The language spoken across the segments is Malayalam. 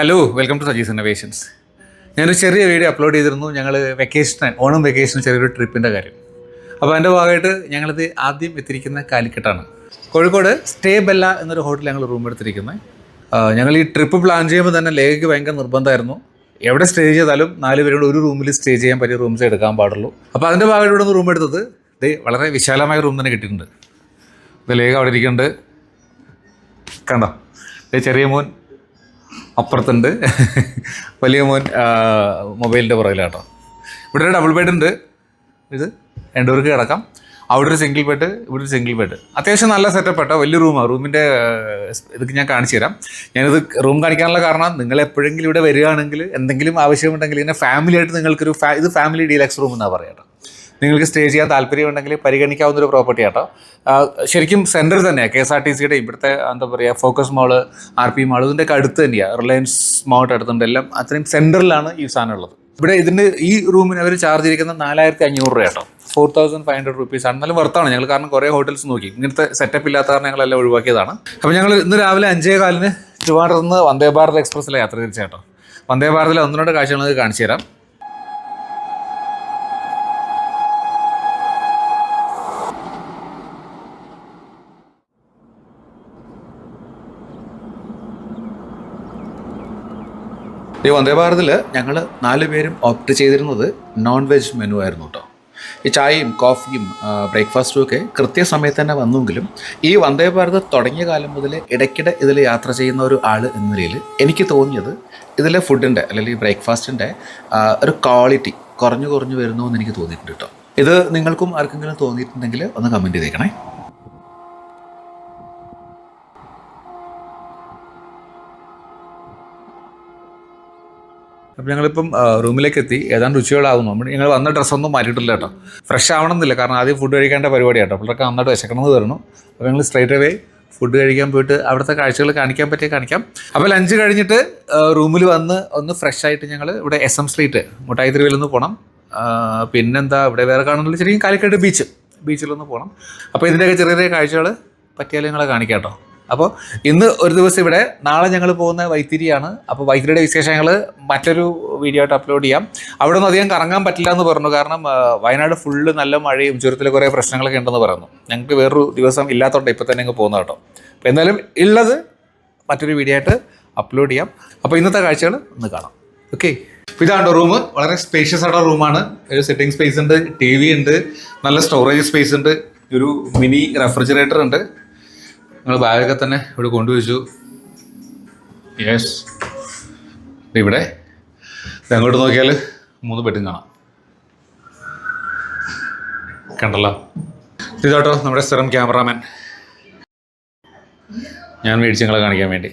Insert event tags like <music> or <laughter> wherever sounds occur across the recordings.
Hello welcome to Saji's innovations ഞാനൊരു ചെറിയ വീഡിയോ അപ്ലോഡ് ചെയ്തിരുന്നു. ഞങ്ങൾ വെക്കേഷൻ ഓണം വെക്കേഷൻ ചെറിയൊരു ട്രിപ്പിന്റെ കാര്യം. അപ്പോൾ അതിന്റെ ഭാഗമായിട്ട് ഞങ്ങളിത് ആദ്യം എത്തിയിരിക്കുന്ന കാലിക്കട്ടാണ് കോഴിക്കോട് സ്റ്റേ ബെല്ല എന്നൊരു ഹോട്ടലിൽ ഞങ്ങൾ റൂം എടുത്തിരിക്കുന്നത് ഞങ്ങൾ ഈ ട്രിപ്പ് പ്ലാൻ ചെയ്യുമ്പോൾ തന്നെ ലേഖയ്ക്ക് ഭയങ്കര നിർബന്ധമായിരുന്നു. എവിടെ സ്റ്റേ ചെയ്താലും നാല് പേരോട് ഒരു റൂമിൽ സ്റ്റേ ചെയ്യാൻ പറ്റിയ റൂംസ് എടുക്കാൻ പാടുള്ളൂ. അപ്പോൾ അതിന്റെ ഭാഗമായിട്ട് ഇവിടെ റൂം എടുത്തത് ഇത് വളരെ വിശാലമായ റൂം തന്നെ കിട്ടിയിട്ടുണ്ട്. ഇത് ലേഖ അവിടെ ഇരിക്കുന്നുണ്ട്. കണ്ടോ? ചെറിയ മോൻ അപ്പുറത്തുണ്ട്. വലിയ മോൻ മൊബൈലിന്റെ പുറകിലാട്ടോ. ഇവിടെ ഒരു ഡബിൾ ബെഡ് ഉണ്ട്. ഇത് രണ്ടുപേർക്ക് കിടക്കാം. അവിടെ ഒരു സിംഗിൾ ബെഡ് ഇവിടെ ഒരു സിംഗിൾ ബെഡ് അത്യാവശ്യം നല്ല സെറ്റപ്പ് കേട്ടോ വലിയ റൂമാണ് റൂമിന്റെ ഇതൊക്കെ ഞാൻ കാണിച്ചു തരാം. ഞാനിത് റൂം കാണിക്കാനുള്ള കാരണം നിങ്ങൾ എപ്പോഴെങ്കിലും ഇവിടെ വരികയാണെങ്കിൽ എന്തെങ്കിലും ആവശ്യമുണ്ടെങ്കിൽ ഇങ്ങനെ ഫാമിലി ആയിട്ട് നിങ്ങൾക്കൊരു ഇത് ഫാമിലി ഡീലക്സ് റൂം എന്നാണ് പറയാം നിങ്ങൾക്ക് സ്റ്റേ ചെയ്യാൻ താല്പര്യമുണ്ടെങ്കിൽ പരിഗണിക്കാവുന്ന ഒരു പ്രോപ്പർട്ടി ആട്ടോ ശരിക്കും സെന്ററിൽ തന്നെയാണ് കെ എസ് ആർ ടി സിയുടെ ഇവിടുത്തെ എന്താ പറയുക focus mall R P mall ഇതിന്റെ അടുത്ത് തന്നെയാണ് റിലയൻസ് മോട്ട് അടുത്തുണ്ട്. എല്ലാം അത്രയും സെന്ററിലാണ് ഈ സാധനം ഉള്ളത്. ഇവിടെ ഇതിന്റെ ഈ റൂമിന് അവർ ചാർജ് ചെയ്തിരിക്കുന്നത് നാലായിരത്തി അഞ്ഞൂറ് രൂപ കേട്ടോ four thousand five hundred rupees ആണ്. എന്നാലും വർത്താണ് ഞങ്ങൾ കാരണം കുറേ ഹോട്ടൽസ് നോക്കി. ഇങ്ങനത്തെ സെറ്റപ്പ് ഇല്ലാത്ത കാരണം ഞങ്ങളെല്ലാം ഒഴിവാക്കിയതാണ്. അപ്പോൾ ഞങ്ങൾ ഇന്ന് രാവിലെ അഞ്ചേ കാലിന് ട്രിവാൻഡ്രത്ത് നിന്ന് വന്ദേ ഭാരത് എക്സ്പ്രസ്സിലെ യാത്ര തിരിച്ചേട്ടോ. വന്ദേ ഭാരതിലെ ഒന്ന് രണ്ട് കാണിച്ചു തരാം ഈ വന്ദേ ഭാരതിൽ ഞങ്ങൾ നാല് പേരും ഓപ്റ്റ് ചെയ്തിരുന്നത് നോൺ വെജ് മെനു ആയിരുന്നു കേട്ടോ ഈ ചായയും കോഫിയും ബ്രേക്ക്ഫാസ്റ്റും ഒക്കെ കൃത്യസമയത്ത് തന്നെ വന്നെങ്കിലും ഈ വന്ദേ ഭാരത് തുടങ്ങിയ കാലം മുതൽ ഇടയ്ക്കിടെ ഇതിൽ യാത്ര ചെയ്യുന്ന ഒരു ആൾ എന്ന നിലയിൽ എനിക്ക് തോന്നിയത് ഇതിലെ ഫുഡിന്റെ അല്ലെങ്കിൽ ഈ ബ്രേക്ക്ഫാസ്റ്റിന്റെ ഒരു ക്വാളിറ്റി കുറഞ്ഞു കുറഞ്ഞു വരുന്നു എന്ന് എനിക്ക് തോന്നിയിട്ടുണ്ട് കേട്ടോ ഇത് നിങ്ങൾക്കും ആർക്കെങ്കിലും തോന്നിയിട്ടുണ്ടെങ്കിൽ ഒന്ന് കമന്റ് ചെയ്തേക്കണേ. അപ്പോൾ ഞങ്ങളിപ്പം റൂമിലേക്ക് എത്തി ഏതാണ്ട് ഉച്ചയോളാവുന്നു നമ്മൾ ഞങ്ങൾ വന്ന ഡ്രസ്സൊന്നും മാറ്റിയിട്ടില്ല കേട്ടോ. ഫ്രഷ് ആവണമെന്നില്ല. കാരണം ആദ്യം ഫുഡ് കഴിക്കേണ്ട പരിപാടിയാണ് കേട്ടോ പിള്ളേർക്ക് നന്നായിട്ട് വിശക്കണമെന്ന് തരണം അപ്പോൾ ഞങ്ങൾ സ്ട്രൈറ്റ് അവേ ഫുഡ് കഴിക്കാൻ പോയിട്ട് അവിടുത്തെ കാഴ്ചകൾ കാണിക്കാൻ പറ്റിയ കാണിക്കാം. അപ്പോൾ ലഞ്ച് കഴിഞ്ഞിട്ട് റൂമിൽ വന്ന് ഒന്ന് ഫ്രഷ് ആയിട്ട് ഞങ്ങൾ ഇവിടെ എസ് എം സ്ട്രീറ്റ് മുട്ടായി തെരുവിൽ നിന്ന് പോകണം പിന്നെന്താ ഇവിടെ വേറെ കാണുന്നില്ല ശരിക്കും കാലിക്കട്ട് ബീച്ച് ബീച്ചിലൊന്ന് പോകണം അപ്പോൾ ഇതിന്റെയൊക്കെ ചെറിയ ചെറിയ കാഴ്ചകൾ പറ്റിയാൽ നിങ്ങളെ കാണിക്കാം കേട്ടോ. അപ്പോൾ ഇന്ന് ഒരു ദിവസം ഇവിടെ നാളെ ഞങ്ങൾ പോകുന്ന വൈത്തിരിയാണ്. അപ്പോൾ വൈത്തിരിയുടെ വിശേഷങ്ങൾ മറ്റൊരു വീഡിയോ ആയിട്ട് അപ്ലോഡ് ചെയ്യാം. അവിടെ ഒന്നും അധികം കറങ്ങാൻ പറ്റില്ല എന്ന് പറഞ്ഞു. കാരണം വയനാട് ഫുള്ള് നല്ല മഴയും ചുരത്തിൽ കുറേ പ്രശ്നങ്ങളൊക്കെ ഉണ്ടെന്ന് പറയുന്നു ഞങ്ങൾക്ക് വേറൊരു ദിവസം ഇല്ലാത്തതുകൊണ്ട് ഇപ്പോൾ തന്നെ അങ്ങ് പോകുന്ന കേട്ടോ. അപ്പോൾ എന്തായാലും ഉള്ളത് മറ്റൊരു വീഡിയോ ആയിട്ട് അപ്ലോഡ് ചെയ്യാം. അപ്പോൾ ഇന്നത്തെ കാഴ്ചകൾ ഒന്ന് കാണാം. ഓക്കെ ഇതാണ്ടോ റൂം വളരെ സ്പേഷ്യസ് ആയിട്ടുള്ള റൂമാണ് ഒരു സെറ്റിംഗ് സ്പേസ് ഉണ്ട് ടി വി ഉണ്ട് നല്ല സ്റ്റോറേജ് സ്പേസ് ഉണ്ട് ഒരു മിനി റെഫ്രിജറേറ്റർ ഉണ്ട്. നിങ്ങൾ ബാഗൊക്കെ തന്നെ ഇവിടെ കൊണ്ടുവച്ചു. യെസ് ഇവിടെ. അങ്ങോട്ട് നോക്കിയാൽ മൂന്ന് ബെഡും കാണാം. കണ്ടല്ലോ. ഇതാട്ടോ നമ്മുടെ സ്ഥിരം ക്യാമറാമാൻ. ഞാൻ മേടിച്ച് നിങ്ങളെ കാണിക്കാൻ വേണ്ടി.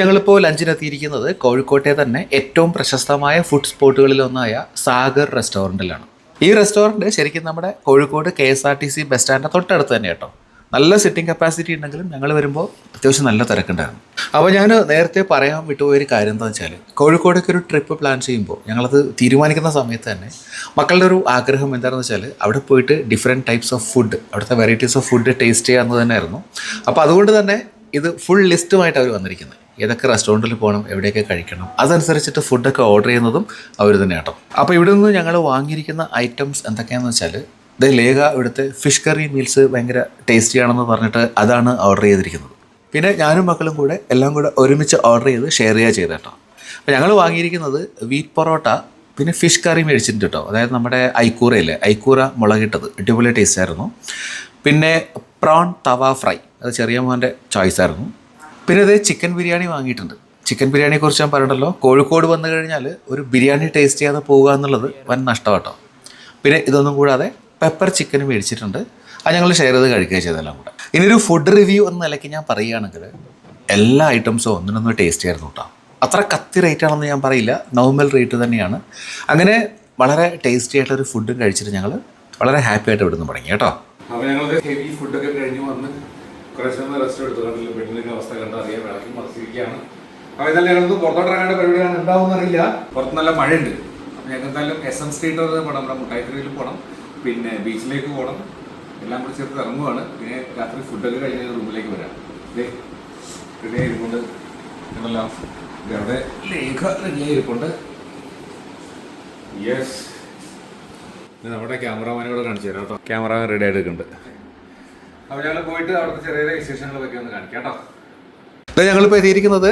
ഞങ്ങളിപ്പോൾ ലഞ്ചിനെത്തിയിരിക്കുന്നത് കോഴിക്കോട്ടെ തന്നെ ഏറ്റവും പ്രശസ്തമായ ഫുഡ് സ്പോട്ടുകളിലൊന്നായ സാഗർ റെസ്റ്റോറന്റിലാണ് ഈ റെസ്റ്റോറന്റ് ശരിക്കും നമ്മുടെ Kozhikode K S R T C bus സ്റ്റാൻഡിന്റെ തൊട്ടടുത്ത് തന്നെ കേട്ടോ നല്ല സെറ്റിംഗ് കപ്പാസിറ്റി ഉണ്ടെങ്കിലും ഞങ്ങൾ വരുമ്പോൾ അത്യാവശ്യം നല്ല തിരക്കുണ്ടായിരുന്നു. അപ്പോൾ ഞാൻ നേരത്തെ പറയാൻ വിട്ടുപോയ ഒരു കാര്യം എന്താണെന്ന് വെച്ചാൽ കോഴിക്കോടേക്ക് ഒരു ട്രിപ്പ് പ്ലാൻ ചെയ്യുമ്പോൾ ഞങ്ങളത് തീരുമാനിക്കുന്ന സമയത്ത് തന്നെ മക്കളുടെ ഒരു ആഗ്രഹം എന്താണെന്ന് വെച്ചാൽ അവിടെ പോയിട്ട് ഡിഫറെന്റ് ടൈപ്സ് ഓഫ് ഫുഡ് അവിടുത്തെ വെറൈറ്റീസ് ഓഫ് ഫുഡ് ടേസ്റ്റ് ചെയ്യാമെന്ന് തന്നെയായിരുന്നു. അപ്പോൾ അതുകൊണ്ട് തന്നെ ഇത് ഫുൾ ലിസ്റ്റുമായിട്ട് അവർ വന്നിരിക്കുന്നത്. ഏതൊക്കെ റെസ്റ്റോറന്റിൽ പോകണം എവിടെയൊക്കെ കഴിക്കണം അതനുസരിച്ചിട്ട് ഫുഡൊക്കെ ഓർഡർ ചെയ്യുന്നതും അവർ തന്നെ കേട്ടോ അപ്പോൾ ഇവിടെ നിന്ന് ഞങ്ങൾ വാങ്ങിയിരിക്കുന്ന ഐറ്റംസ് എന്തൊക്കെയാണെന്ന് വെച്ചാൽ ഇത് ലേഖ ഇവിടുത്തെ ഫിഷ് കറി മീൽസ് ഭയങ്കര ടേസ്റ്റിയാണെന്ന് പറഞ്ഞിട്ട് അതാണ് ഓർഡർ ചെയ്തിരിക്കുന്നത്. പിന്നെ ഞാനും മക്കളും കൂടെ എല്ലാം കൂടെ ഒരുമിച്ച് ഓർഡർ ചെയ്ത് ഷെയർ ചെയ്യുക ചെയ്ത കേട്ടോ അപ്പോൾ ഞങ്ങൾ വാങ്ങിയിരിക്കുന്നത് വീറ്റ് പൊറോട്ട പിന്നെ ഫിഷ് കറി മേടിച്ചിട്ടുണ്ട് കേട്ടോ അതായത് നമ്മുടെ ഐക്കൂറയില്ലേ ഐക്കൂറ മുളകിട്ടത്. അടിപൊളി ടേസ്റ്റ് ആയിരുന്നു. പിന്നെ പ്രോൺ തവ ഫ്രൈ അത് ചെറിയ മോന്റെ ചോയ്സ് ആയിരുന്നു. പിന്നെ ഇത് ചിക്കൻ ബിരിയാണി വാങ്ങിയിട്ടുണ്ട്. ചിക്കൻ ബിരിയാണിയെ കുറിച്ച് ഞാൻ പറഞ്ഞല്ലോ. കോഴിക്കോട് വന്നു കഴിഞ്ഞാൽ ഒരു ബിരിയാണി ടേസ്റ്റ് ചെയ്യാതെ പോകുക എന്നുള്ളത് വൻ നഷ്ടം കേട്ടോ പിന്നെ ഇതൊന്നും കൂടാതെ പെപ്പർ ചിക്കൻ മേടിച്ചിട്ടുണ്ട്. അത് ഞങ്ങൾ ഷെയർ ചെയ്ത് കഴിക്കുക ചെയ്തെല്ലാം കൂടെ. ഇനിയൊരു ഫുഡ് റിവ്യൂ എന്ന നിലയ്ക്ക് ഞാൻ പറയുകയാണെങ്കിൽ എല്ലാ ഐറ്റംസും ഒന്നിനൊന്ന് ടേസ്റ്റ് ആയിരുന്നു കേട്ടോ അത്ര കത്തി റേറ്റ് ആണെന്ന് ഞാൻ പറയില്ല. നോർമൽ റേറ്റ് തന്നെയാണ്. അങ്ങനെ വളരെ ടേസ്റ്റി ആയിട്ടൊരു ഫുഡും കഴിച്ചിട്ട് ഞങ്ങൾ വളരെ ഹാപ്പി ആയിട്ട് ഇവിടുന്ന് തുടങ്ങി കേട്ടോ. ഞങ്ങൾക്ക് പരിപാടിയാണ് പുറത്ത് നല്ല മഴയുണ്ട്. അപ്പോൾ ഞങ്ങൾക്ക് എന്തായാലും എസ് എം സ്ട്രീറ്റ് പോകണം നമ്മുടെ മുട്ടായി പോകണം പിന്നെ ബീച്ചിലേക്ക് പോകണം. എല്ലാം കൂടി ചേർത്ത് ഇറങ്ങുവാണ്. പിന്നെ രാത്രി ഫുഡൊക്കെ കഴിഞ്ഞ് റൂമിലേക്ക് വരാം. റെഡി ആയിരിക്കൊണ്ട് ഉണ്ടല്ലോ ഇവിടെ ലേഖ റെഡിയായിരിപ്പുണ്ട് യെസ് നമ്മുടെ ക്യാമറാമാനോട് കാണിച്ചു തരാം കേട്ടോ. ക്യാമറമാൻ റെഡി ആയിട്ട് നിൽക്കുന്നുണ്ട്. അപ്പോൾ ഞങ്ങൾ പോയിട്ട് അവിടുത്തെ ചെറിയ ചെറിയ വിശേഷങ്ങളൊക്കെ ഒന്ന് കാണിക്കാം കേട്ടോ. ഞങ്ങളിപ്പോൾ എത്തിയിരിക്കുന്നത്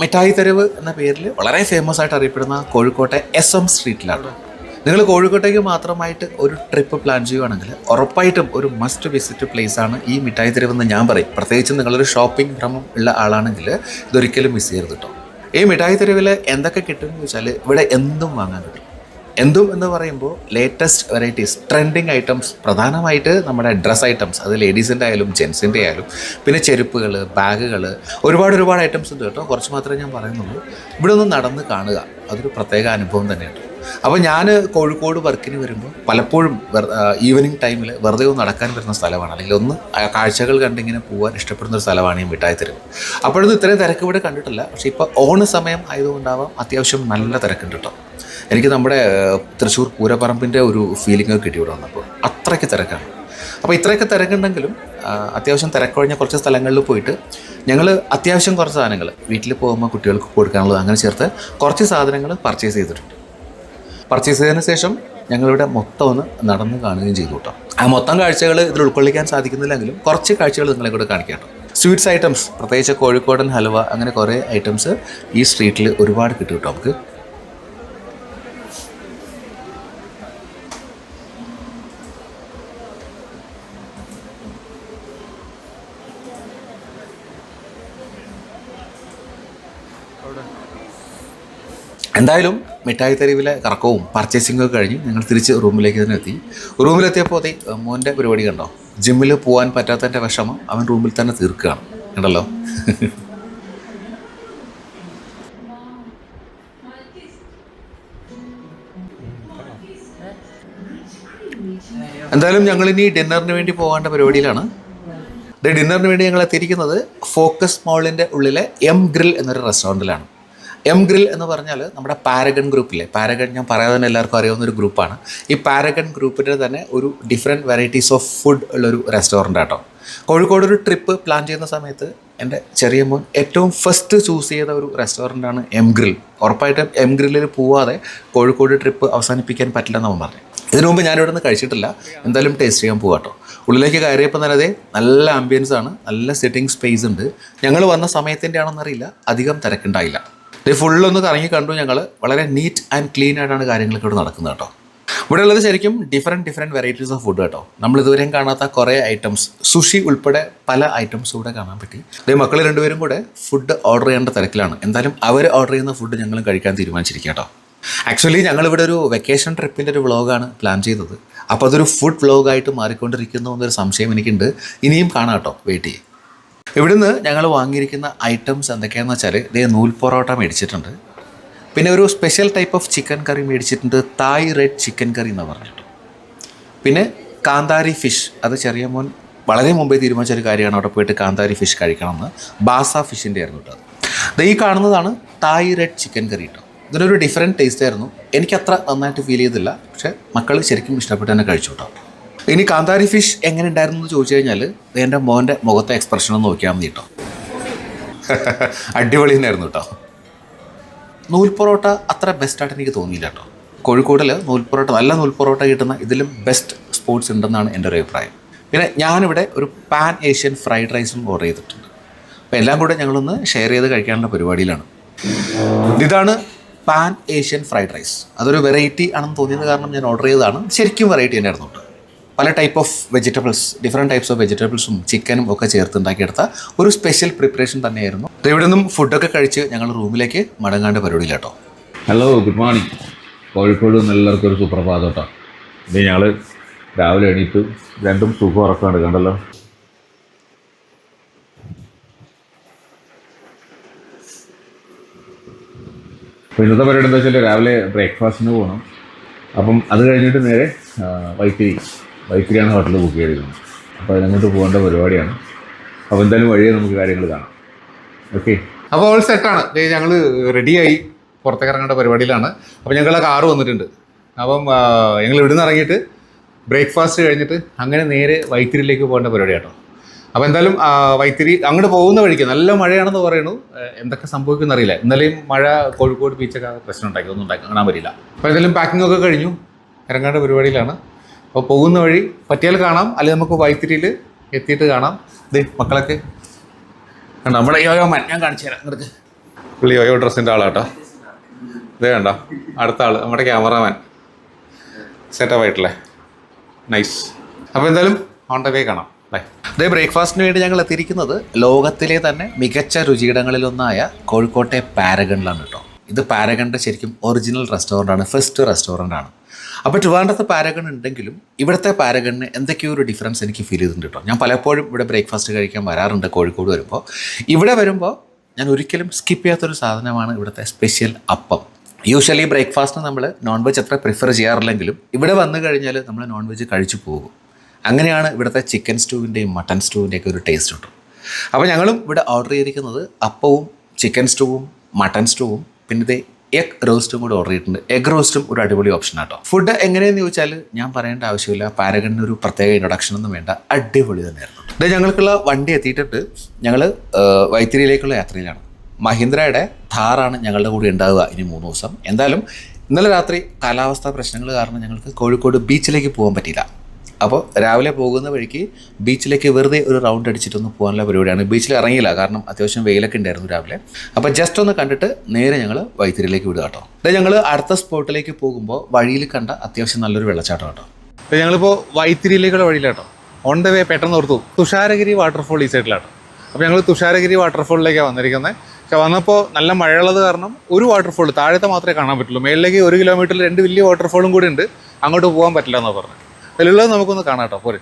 മിഠായി തെരുവ് എന്ന പേരിൽ വളരെ ഫേമസ് ആയിട്ട് അറിയപ്പെടുന്ന കോഴിക്കോട്ടെ എസ് എം സ്ട്രീറ്റിലാണ് നിങ്ങൾ കോഴിക്കോട്ടേക്ക് മാത്രമായിട്ട് ഒരു ട്രിപ്പ് പ്ലാൻ ചെയ്യുവാണെങ്കിൽ ഉറപ്പായിട്ടും ഒരു മസ്റ്റ് വിസിറ്റ് പ്ലേസ് ആണ് ഈ മിഠായി തെരുവ് എന്ന് ഞാൻ പറയും. പ്രത്യേകിച്ച് നിങ്ങളൊരു ഷോപ്പിംഗ് ഭ്രമം ഉള്ള ആളാണെങ്കിൽ ഇതൊരിക്കലും മിസ് ചെയ്യരുത് കേട്ടോ ഈ മിഠായി തെരുവിൽ എന്തൊക്കെ കിട്ടും എന്ന് വെച്ചാൽ ഇവിടെ എന്തും വാങ്ങാൻ കിട്ടും എന്തും എന്ന് പറയുമ്പോൾ ലേറ്റസ്റ്റ് വെറൈറ്റീസ് ട്രെൻഡിങ് ഐറ്റംസ് പ്രധാനമായിട്ട് നമ്മുടെ ഡ്രസ് ഐറ്റംസ് അത് ലേഡീസിന്റെ ആയാലും ജെൻസിന്റെ ആയാലും പിന്നെ ചെരുപ്പുകൾ ബാഗുകൾ ഒരുപാട് ഒരുപാട് ഐറ്റംസ് ഉണ്ട് കേട്ടോ. കുറച്ച് മാത്രമേ ഞാൻ പറയുന്നുള്ളൂ. ഇവിടെ ഒന്ന് നടന്ന് കാണുക. അതൊരു പ്രത്യേക അനുഭവം തന്നെയാണ്. അപ്പോൾ ഞാൻ കോഴിക്കോട് വർക്കിന് വരുമ്പോൾ പലപ്പോഴും ഈവനിങ് ടൈമിൽ വെറുതെ ഒന്ന് നടക്കാൻ വരുന്ന സ്ഥലമാണ്. അല്ലെങ്കിൽ ഒന്ന് കാഴ്ചകൾ കണ്ടിങ്ങനെ പോകാൻ ഇഷ്ടപ്പെടുന്ന ഒരു സ്ഥലമാണ് ഈ മിഠായി തെരുവ്. അപ്പോഴൊന്നും ഇത്രയും തിരക്ക് ഇവിടെ കണ്ടിട്ടില്ല. പക്ഷേ ഇപ്പോൾ ഓണ സമയം ആയതുകൊണ്ടാവാം അത്യാവശ്യം നല്ല തിരക്കുണ്ട് കേട്ടോ എനിക്ക് നമ്മുടെ തൃശ്ശൂർ പൂരപ്പറമ്പിന്റെ ഒരു ഫീലിംഗ് കിട്ടി ഇവിടെ വന്നപ്പോൾ അത്രയ്ക്ക് തിരക്കാണ്. അപ്പോൾ ഇത്രയൊക്കെ തിരക്കുണ്ടെങ്കിലും അത്യാവശ്യം തിരക്കൊഴിഞ്ഞ കുറച്ച് സ്ഥലങ്ങളിൽ പോയിട്ട് ഞങ്ങൾ അത്യാവശ്യം കുറച്ച് സാധനങ്ങൾ വീട്ടിൽ പോകുമ്പോൾ കുട്ടികൾക്ക് കൊടുക്കാനുള്ളത് അങ്ങനെ ചേർത്ത് കുറച്ച് സാധനങ്ങൾ പർച്ചേസ് ചെയ്തിട്ടുണ്ട്. പർച്ചേസ് ചെയ്തതിന് ശേഷം ഞങ്ങളിവിടെ മൊത്തം ഒന്ന് നടന്ന് കാണുകയും ചെയ്തു കേട്ടോ. ആ മൊത്തം കാഴ്ചകൾ ഇതിൽ ഉൾക്കൊള്ളിക്കാൻ സാധിക്കുന്നില്ലെങ്കിലും കുറച്ച് കാഴ്ചകൾ നിങ്ങളെ കൂടെ കാണിക്കാം കേട്ടോ. സ്വീറ്റ്സ് ഐറ്റംസ് പ്രത്യേകിച്ച് കോഴിക്കോടൻ ഹലുവ അങ്ങനെ കുറേ ഐറ്റംസ് ഈ സ്ട്രീറ്റിൽ ഒരുപാട് കിട്ടും കേട്ടോ നമുക്ക്. എന്തായാലും മിഠായി തെരുവിലെ കറക്കവും പർച്ചേസിങ്ങും ഒക്കെ കഴിഞ്ഞ് ഞങ്ങൾ തിരിച്ച് റൂമിലേക്ക് തന്നെ എത്തി. റൂമിലെത്തിയപ്പോൾ അതെ മോന്റെ പരിപാടി കണ്ടോ? ജിമ്മിൽ പോകാൻ പറ്റാത്തതിന്റെ വിഷമം അവൻ റൂമിൽ തന്നെ തീർക്കുകയാണ്. കണ്ടല്ലോ? എന്തായാലും ഞങ്ങൾ ഇനി ഡിന്നറിന് വേണ്ടി പോകേണ്ട പരിപാടിയിലാണ്. ഡിന്നറിന് വേണ്ടി ഞങ്ങൾ എത്തിയിരിക്കുന്നത് ഫോക്കസ് മോളിന്റെ ഉള്ളിലെ എം ഗ്രിൽ എന്നൊരു റെസ്റ്റോറന്റിലാണ് എം ഗ്രിൽ എന്ന് പറഞ്ഞാൽ നമ്മുടെ പാരഗൺ ഗ്രൂപ്പിലെ പാരഗൺ ഞാൻ പറയാതെ എല്ലാവർക്കും അറിയാവുന്ന ഒരു ഗ്രൂപ്പാണ് ഈ പാരഗൺ ഗ്രൂപ്പിന്റെ തന്നെ ഒരു ഡിഫറെന്റ് വെറൈറ്റീസ് ഓഫ് ഫുഡ് ഉള്ളൊരു റെസ്റ്റോറന്റ് ആട്ടോ. കോഴിക്കോട് ഒരു ട്രിപ്പ് പ്ലാൻ ചെയ്യുന്ന സമയത്ത് എന്റെ ചെറിയ മോൻ ഏറ്റവും ഫസ്റ്റ് ചൂസ് ചെയ്ത ഒരു റെസ്റ്റോറന്റാണ് എം ഗ്രിൽ ഉറപ്പായിട്ടും എം ഗ്രില്ലിൽ പോവാതെ കോഴിക്കോട് ട്രിപ്പ് അവസാനിപ്പിക്കാൻ പറ്റില്ലെന്ന് അവൻ പറഞ്ഞു. ഇതിനു മുമ്പ് ഞാനിവിടെ നിന്ന് കഴിച്ചിട്ടില്ല. എന്തായാലും ടേസ്റ്റ് ചെയ്യാൻ പോകാട്ടോ ഉള്ളിലേക്ക് കയറിയപ്പോൾ തന്നെ അതെ നല്ല ആംബിയൻസ് ആണ്. നല്ല സിറ്റിംഗ് സ്പേസ് ഉണ്ട്. ഞങ്ങൾ വന്ന സമയത്തിന്റെ ആണെന്നറിയില്ല അധികം തിരക്കുണ്ടായില്ല. ഇത് ഫുള്ളൊന്ന് കറങ്ങി കണ്ടു ഞങ്ങൾ വളരെ നീറ്റ് ആൻഡ് ക്ലീൻ ആയിട്ടാണ് കാര്യങ്ങളൊക്കെ ഇവിടെ നടക്കുന്നത് കേട്ടോ. ഇവിടെ ഉള്ളത് ശരിക്കും different different varieties of food കേട്ടോ. നമ്മൾ ഇതുവരെയും കാണാത്ത കുറേ ഐറ്റംസ് സുഷി ഉൾപ്പെടെ പല ഐറ്റംസ് ഇവിടെ കാണാൻ പറ്റി. അതേ മക്കൾ രണ്ടുപേരും കൂടെ ഫുഡ് ഓർഡർ ചെയ്യേണ്ട തിരക്കിലാണ്. എന്തായാലും അവർ ഓർഡർ ചെയ്യുന്ന ഫുഡ് ഞങ്ങളും കഴിക്കാൻ തീരുമാനിച്ചിരിക്കുക കേട്ടോ. ആക്ച്വലി ഞങ്ങളിവിടെ ഒരു വെക്കേഷൻ ട്രിപ്പിന്റെ ഒരു വ്ളോഗാണ് പ്ലാൻ ചെയ്തത്. അപ്പോൾ അതൊരു ഫുഡ് വ്ളോഗായിട്ട് മാറിക്കൊണ്ടിരിക്കുന്നു എന്നൊരു സംശയം എനിക്കുണ്ട്. ഇനിയും കാണാം കേട്ടോ വെയിറ്റ് ചെയ്യും. ഇവിടുന്ന് ഞങ്ങൾ വാങ്ങിയിരിക്കുന്ന ഐറ്റംസ് എന്തൊക്കെയാണെന്ന് വെച്ചാൽ ഇതേ നൂൽ പൊറോട്ട മേടിച്ചിട്ടുണ്ട്. പിന്നെ ഒരു special type of chicken curry മേടിച്ചിട്ടുണ്ട്. തായ് റെഡ് ചിക്കൻ കറി എന്ന് പറഞ്ഞിട്ട്. പിന്നെ കാന്താരി ഫിഷ് അത് ചെറിയ മോൻ വളരെ മുമ്പേ തീരുമാനിച്ച ഒരു കാര്യമാണ് അവിടെ പോയിട്ട് കാന്താരി ഫിഷ് കഴിക്കണമെന്ന്. ബാസ ഫിഷിന്റെ ആയിരുന്നു കേട്ടോ അത്. ഈ കാണുന്നതാണ് തായ് റെഡ് ചിക്കൻ കറി കേട്ടോ ഇതിനൊരു ഡിഫറെന്റ് ടേസ്റ്റ് ആയിരുന്നു. എനിക്കത്ര നന്നായിട്ട് ഫീൽ ചെയ്തില്ല. പക്ഷേ മക്കൾ ശരിക്കും ഇഷ്ടപ്പെട്ട് തന്നെ കഴിച്ചു കേട്ടോ. ഇനി കാന്താരി ഫിഷ് എങ്ങനെ ഉണ്ടായിരുന്നു എന്ന് ചോദിച്ചു കഴിഞ്ഞാൽ എന്റെ മോന്റെ മുഖത്തെ എക്സ്പ്രഷൻ ഒന്ന് നോക്കിയാൽ മതി കേട്ടോ <laughs> അടിപൊളി തന്നെയായിരുന്നു കേട്ടോ നൂൽ പൊറോട്ട അത്ര ബെസ്റ്റായിട്ട് എനിക്ക് തോന്നിയില്ല കേട്ടോ കോഴിക്കോടിൽ നൂൽ പൊറോട്ട നല്ല നൂൽ പൊറോട്ട കിട്ടുന്ന ഇതിലും ബെസ്റ്റ് സ്പോർട്സ് ഉണ്ടെന്നാണ് എന്റെ ഒരു അഭിപ്രായം. പിന്നെ ഞാനിവിടെ ഒരു പാൻ ഏഷ്യൻ ഫ്രൈഡ് റൈസും ഓർഡർ ചെയ്തിട്ടുണ്ട്. അപ്പോൾ എല്ലാം കൂടെ ഞങ്ങളൊന്ന് ഷെയർ ചെയ്ത് കഴിക്കാനുള്ള പരിപാടിയിലാണ്. ഇതാണ് പാൻ ഏഷ്യൻ ഫ്രൈഡ് റൈസ് അതൊരു വെറൈറ്റി ആണെന്ന് തോന്നിയത് കാരണം ഞാൻ ഓർഡർ ചെയ്തതാണ്. ശരിക്കും വെറൈറ്റി തന്നെയായിരുന്നു പല type of vegetables different types of വെജിറ്റബിൾസും ചിക്കനും ഒക്കെ ചേർത്ത് ഉണ്ടാക്കിയെടുത്ത ഒരു സ്പെഷ്യൽ പ്രിപ്പറേഷൻ തന്നെയായിരുന്നു. ഇവിടെ നിന്നും ഫുഡൊക്കെ കഴിച്ച് ഞങ്ങൾ റൂമിലേക്ക് മടങ്ങാണ്ട് പരിപാടിയില്ല കേട്ടോ ഹലോ ഗുഡ് മോർണിംഗ് കോഴിക്കോട് നിന്ന് എല്ലാവർക്കും ഒരു സുപ്രഭാതം കേട്ടോ ഇത് ഞങ്ങൾ രാവിലെ എണീറ്റ് രണ്ടും സുഖം ഉറക്കാണ്ട് കണ്ടല്ലോ. അപ്പോൾ ഇന്നത്തെ പരിപാടി എന്താ വെച്ചാൽ രാവിലെ ബ്രേക്ക്ഫാസ്റ്റിന് പോകണം അപ്പം അത് കഴിഞ്ഞിട്ട് നേരെ വൈത്തിരി. വൈത്തിരിയാണ് ഹോട്ടലിൽ ബുക്ക് ചെയ്തിരിക്കുന്നത്. അപ്പോൾ അതിനങ്ങോട്ട് പോകേണ്ട പരിപാടിയാണ്. അപ്പോൾ എന്തായാലും വഴിയെ നമുക്ക് കാര്യങ്ങൾ കാണാം. ഓക്കെ അപ്പോൾ ഓൾ സെറ്റാണ് ഞങ്ങൾ റെഡിയായി പുറത്തേക്ക് ഇറങ്ങേണ്ട പരിപാടിയിലാണ്. അപ്പോൾ ഞങ്ങൾ കാറ് വന്നിട്ടുണ്ട്. അപ്പം ഞങ്ങൾ ഇവിടുന്ന് ഇറങ്ങിയിട്ട് ബ്രേക്ക്ഫാസ്റ്റ് കഴിഞ്ഞിട്ട് അങ്ങനെ നേരെ വൈത്തിരിയിലേക്ക് പോകേണ്ട പരിപാടി കേട്ടോ അപ്പോൾ എന്തായാലും വൈത്തിരി അങ്ങോട്ട് പോകുന്ന വഴിക്ക് നല്ല മഴയാണെന്ന് പറയുന്നു. എന്തൊക്കെ സംഭവിക്കുന്ന അറിയില്ല. ഇന്നലെയും മഴ കോഴിക്കോട് ബീച്ചൊക്കെ പ്രശ്നം ഉണ്ടാക്കി ഒന്നും ഉണ്ടാക്കി. കാണാൻ പറ്റില്ല അപ്പോൾ എന്തായാലും പാക്കിംഗ് ഒക്കെ കഴിഞ്ഞു. ഇറങ്ങേണ്ട പരിപാടിയിലാണ്. അപ്പോൾ പോകുന്ന വഴി പറ്റിയാൽ കാണാം. അല്ലെങ്കിൽ നമുക്ക് വൈത്തിരിയിൽ എത്തിയിട്ട് കാണാം. ദേ മക്കളൊക്കെ. വേണ്ട നമ്മുടെ യോയോ മാൻ ഞാൻ കാണിച്ചു തരാം. ഇങ്ങോട്ട്. പുള്ളി യോയോ ഡ്രസ്സിന്റെ ആളാട്ടോ. ഇതേ കണ്ടോ അടുത്ത ആൾ നമ്മുടെ ക്യാമറാമാൻ. സെറ്റപ്പ് ആയിട്ടില്ലേ? നൈസ് അപ്പോൾ എന്തായാലും ഓൺ ദ വേ കാണാം. അതേ ബ്രേക്ക്ഫാസ്റ്റിന് വേണ്ടി ഞങ്ങൾ എത്തിയിരിക്കുന്നത് ലോകത്തിലെ തന്നെ മികച്ച രുചിയിടങ്ങളിലൊന്നായ കോഴിക്കോട്ടെ പാരഗണിലാണ് കേട്ടോ. ഇത് പാരഗണിന്റെ ശരിക്കും ഒറിജിനൽ റെസ്റ്റോറന്റ് ആണ് ഫസ്റ്റ് റെസ്റ്റോറന്റ് ആണ്. അപ്പോൾ ട്രിവാൻഡ്രത്തെ പാരഗൺ ഉണ്ടെങ്കിലും ഇവിടുത്തെ പാരഗണിന് എന്തൊക്കെയോ ഒരു ഡിഫറൻസ് എനിക്ക് ഫീൽ ചെയ്തിട്ടുണ്ട് കേട്ടോ ഞാൻ പലപ്പോഴും ഇവിടെ ബ്രേക്ക്ഫാസ്റ്റ് കഴിക്കാൻ വരാറുണ്ട് കോഴിക്കോട് വരുമ്പോൾ ഇവിടെ വരുമ്പോൾ ഞാൻ ഒരിക്കലും സ്കിപ്പ് ചെയ്യാത്തൊരു സാധനമാണ് ഇവിടുത്തെ സ്പെഷ്യൽ അപ്പം. യൂഷ്വലി ബ്രേക്ക്ഫാസ്റ്റ് നമ്മൾ നോൺ വെജ് അത്ര പ്രിഫർ ചെയ്യാറില്ലെങ്കിലും ഇവിടെ വന്നു കഴിഞ്ഞാൽ നമ്മൾ നോൺ വെജ് കഴിച്ചു പോകും. അങ്ങനെയാണ് ഇവിടുത്തെ ചിക്കൻ സ്റ്റൂവിന്റെയും മട്ടൺ സ്റ്റൂവിന്റെയൊക്കെ ഒരു ടേസ്റ്റ് കിട്ടും അപ്പോൾ ഞങ്ങളും ഇവിടെ ഓർഡർ ചെയ്തിരിക്കുന്നത് അപ്പവും ചിക്കൻ സ്റ്റൂവും മട്ടൺ സ്റ്റൂവും പിന്നെ ഇത് എഗ് റോസ്റ്റും കൂടെ ഓർഡർ ചെയ്തിട്ടുണ്ട്. എഗ് റോസ്റ്റും ഒരു അടിപൊളി ഓപ്ഷൻ ആട്ടോ. ഫുഡ് എങ്ങനെയെന്ന് ചോദിച്ചാൽ ഞാൻ പറയേണ്ട ആവശ്യമില്ല. പാരഗണിന് ഒരു പ്രത്യേക ഇൻട്രൊഡക്ഷൻ ഒന്നും വേണ്ട. അടിപൊളി തന്നെയായിരുന്നു. ഇത് ഞങ്ങൾക്കുള്ള വണ്ടി എത്തിയിട്ടുണ്ട്. ഞങ്ങൾ വൈത്തിരിയിലേക്കുള്ള യാത്രയിലാണ്. മഹീന്ദ്രയുടെ ഥാറാണ് ഞങ്ങളുടെ കൂടെ ഉണ്ടാവുക ഇനി മൂന്ന് ദിവസം. എന്തായാലും ഇന്നലെ രാത്രി കാലാവസ്ഥാ പ്രശ്നങ്ങൾ കാരണം ഞങ്ങൾക്ക് കോഴിക്കോട് ബീച്ചിലേക്ക് പോകാൻ പറ്റിയില്ല. അപ്പോൾ രാവിലെ പോകുന്ന വഴിക്ക് ബീച്ചിലേക്ക് വെറുതെ ഒരു റൗണ്ട് അടിച്ചിട്ടൊന്ന് പോകാനുള്ള പരിപാടിയാണ്. ബീച്ചിൽ ഇറങ്ങിയില്ല കാരണം അത്യാവശ്യം വെയിലൊക്കെ ഉണ്ടായിരുന്നു രാവിലെ. അപ്പോൾ ജസ്റ്റ് ഒന്ന് കണ്ടിട്ട് നേരെ ഞങ്ങൾ വൈത്തിരിയിലേക്ക് വിടുക കേട്ടോ. അപ്പോൾ ഞങ്ങൾ അടുത്ത സ്പോട്ടിലേക്ക് പോകുമ്പോൾ വഴിയിൽ കണ്ട അത്യാവശ്യം നല്ലൊരു വെള്ളച്ചാട്ടം കേട്ടോ. അപ്പോൾ ഞങ്ങളിപ്പോൾ വൈത്തിരിയിലേക്കുള്ള വഴിയിലാട്ടോ. ഓൺ ദ വേ പെട്ടെന്ന് ഓർത്തു. തുഷാരഗിരി വാട്ടർഫോൾ ഈ സൈഡിലാട്ടോ അപ്പോൾ ഞങ്ങൾ തുഷാരഗിരി വാട്ടർഫോളിലേക്കാണ് വന്നിരിക്കുന്നത് പക്ഷെ വന്നപ്പോൾ നല്ല മഴയുള്ളത് കാരണം ഒരു വാട്ടർഫോൾ താഴത്തെ മാത്രമേ കാണാൻ പറ്റുള്ളൂ. മേളിലേക്ക് ഒരു കിലോമീറ്ററിൽ രണ്ട് വലിയ വാട്ടർഫോളും കൂടി ഉണ്ട്. അങ്ങോട്ട് പോകാൻ പറ്റില്ല എന്നാണ് പറഞ്ഞത് അതിലുള്ളത് നമുക്കൊന്ന് കാണാം കേട്ടോ പോരെ.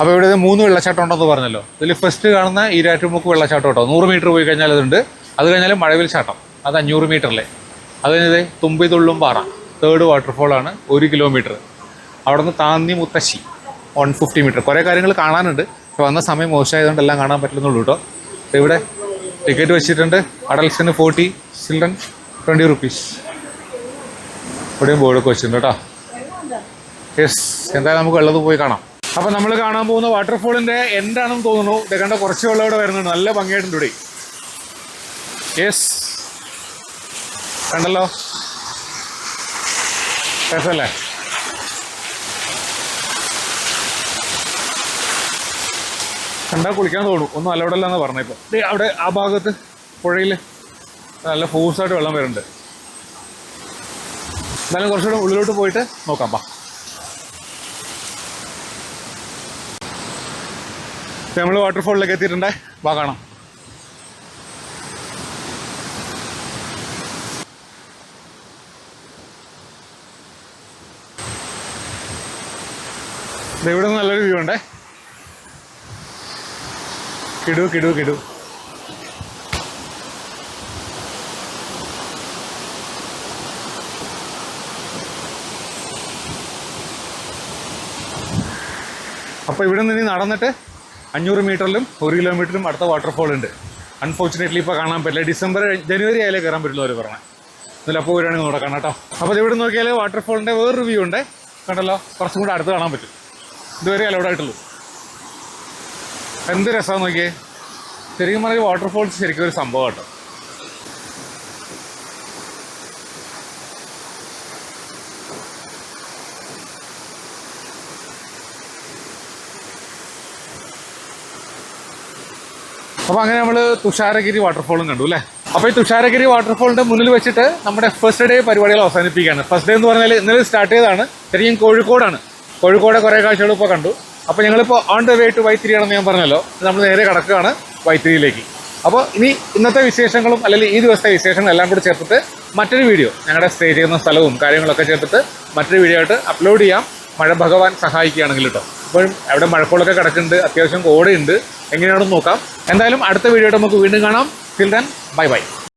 അപ്പോൾ ഇവിടെ മൂന്ന് വെള്ളച്ചാട്ടം ഉണ്ടെന്ന് പറഞ്ഞല്ലോ. ഇതിൽ ഫസ്റ്റ് കാണുന്ന ഈരാറ്റുമുക്ക് വെള്ളച്ചാട്ടം കേട്ടോ നൂറ് മീറ്റർ പോയി കഴിഞ്ഞാൽ അതുണ്ട്. അത് കഴിഞ്ഞാൽ മഴവിൽ ചാട്ടം. അത് അഞ്ഞൂറ് മീറ്ററിലെ അത് കഴിഞ്ഞത് തുമ്പി തുള്ളും പാറ. തേർഡ് വാട്ടർഫോളാണ് ഒരു കിലോമീറ്റർ അവിടെ നിന്ന് താന്നി മുത്തശ്ശി വൺ ഫിഫ്റ്റി മീറ്റർ കുറേ കാര്യങ്ങൾ കാണാനുണ്ട്. പക്ഷെ വന്ന സമയം മോശമായതുകൊണ്ട് എല്ലാം കാണാൻ പറ്റുന്നുള്ളൂ കേട്ടോ ഇവിടെ ടിക്കറ്റ് വെച്ചിട്ടുണ്ട്. അഡൽസിന് ഫോർട്ടി ചിൽഡ്രൻ ട്വന്റി റുപ്പീസ് ഇവിടെയും ബോർഡൊക്കെ വെച്ചിട്ടുണ്ട് കേട്ടോ. യെസ് എന്തായാലും നമുക്ക് വെള്ളത്തിൽ പോയി കാണാം. അപ്പം നമ്മൾ കാണാൻ പോകുന്ന വാട്ടർഫോളിന്റെ എന്താണെന്ന് തോന്നുന്നു? ഇത് കണ്ട കുറച്ച് വെള്ളം ഇവിടെ വരുന്നുണ്ട്. നല്ല ഭംഗിയായിട്ടുണ്ട് ഇവിടെ. യെസ് കണ്ടല്ലോ? രസമല്ലേ? കണ്ടാൽ കുളിക്കാൻ തോന്നും. ഒന്നും അലവിടല്ല എന്ന് പറഞ്ഞപ്പോൾ അവിടെ ആ ഭാഗത്ത് പുഴയിൽ നല്ല ഫോഴ്സായിട്ട് വെള്ളം വരുന്നുണ്ട്. എന്നാലും കുറച്ചുകൂടെ ഉള്ളിലോട്ട് പോയിട്ട് നോക്കാം പാ നമ്മൾ വാട്ടർഫോളിലേക്ക് എത്തിയിട്ടുണ്ടേ. വാ കാണാം. ഇവിടെ നല്ലൊരു വ്യൂ ഉണ്ടേ. കിടു കിടു കിടു. അപ്പോൾ ഇവിടെ നിന്ന് നടന്നിട്ട് അഞ്ഞൂറ് മീറ്ററിലും ഒരു കിലോമീറ്ററിലും അടുത്ത വാട്ടർഫോൾ ഉണ്ട്. അൺഫോർച്ചുനേറ്റ്ലി ഇപ്പോൾ കാണാൻ പറ്റില്ല. ഡിസംബർ ജനുവരി ആയാലേ കയറാൻ പറ്റുള്ളൂ അവർ പറഞ്ഞത് എന്നാലും അപ്പോൾ വരികയാണെങ്കിൽ നോക്കാം കേട്ടോ. അപ്പോൾ ഇവിടെ നോക്കിയാൽ വാട്ടർഫോളിന്റെ വേറൊരു വ്യൂ ഉണ്ട്. കണ്ടല്ലോ? കുറച്ചും കൂടെ അടുത്ത് കാണാൻ പറ്റും. ഇതുവരെ അലൗഡ് ആയിട്ടുള്ളൂ. എന്ത് രസമാണെന്ന് നോക്കിയേ. ശരിക്കും പറഞ്ഞാൽ വാട്ടർഫോൾസ് ശരിക്കും ഒരു സംഭവം കേട്ടോ. അപ്പോൾ അങ്ങനെ നമ്മൾ തുഷാരഗിരി വാട്ടർഫോളും കണ്ടു അല്ലേ? അപ്പോൾ ഈ തുഷാരഗിരി വാട്ടർഫോളിന്റെ മുന്നിൽ വെച്ചിട്ട് നമ്മുടെ ഫസ്റ്റ് ഡേ പരിപാടികൾ അവസാനിപ്പിക്കുകയാണ്. ഫസ്റ്റ് ഡേ എന്ന് പറഞ്ഞാൽ ഇന്നലെ സ്റ്റാർട്ട് ചെയ്തതാണ്. ശരിക്കും കോഴിക്കോടാണ്. കോഴിക്കോടെ കുറേ കാഴ്ചകൾ ഇപ്പോൾ കണ്ടു. അപ്പോൾ ഞങ്ങളിപ്പോ ഓൺ ദ വേ ടു വൈത്തിരിയാണെന്ന് ഞാൻ പറഞ്ഞല്ലോ. നമ്മൾ നേരെ കടക്കുകയാണ് വൈത്തിരിയിലേക്ക് അപ്പോൾ ഇനി ഇന്നത്തെ വിശേഷങ്ങളും അല്ലെങ്കിൽ ഈ ദിവസത്തെ വിശേഷങ്ങളും എല്ലാം കൂടി ചേർത്തിട്ട് മറ്റൊരു വീഡിയോ ഞങ്ങളുടെ സ്റ്റേ ചെയ്യുന്ന സ്ഥലവും കാര്യങ്ങളൊക്കെ ചേർത്തിട്ട് മറ്റൊരു വീഡിയോ ആയിട്ട് അപ്ലോഡ് ചെയ്യാം. മഴ ഭഗവാൻ സഹായിക്കുകയാണെങ്കിൽ കേട്ടോ ഇപ്പോഴും അവിടെ മഴക്കോളൊക്കെ കിടക്കുന്നുണ്ട്. അത്യാവശ്യം കോടയുണ്ട്. എങ്ങനെയാണെന്ന് നോക്കാം. എന്തായാലും അടുത്ത വീഡിയോ നമുക്ക് വീണ്ടും കാണാം. ഫിൽ ദൻ ബൈ ബൈ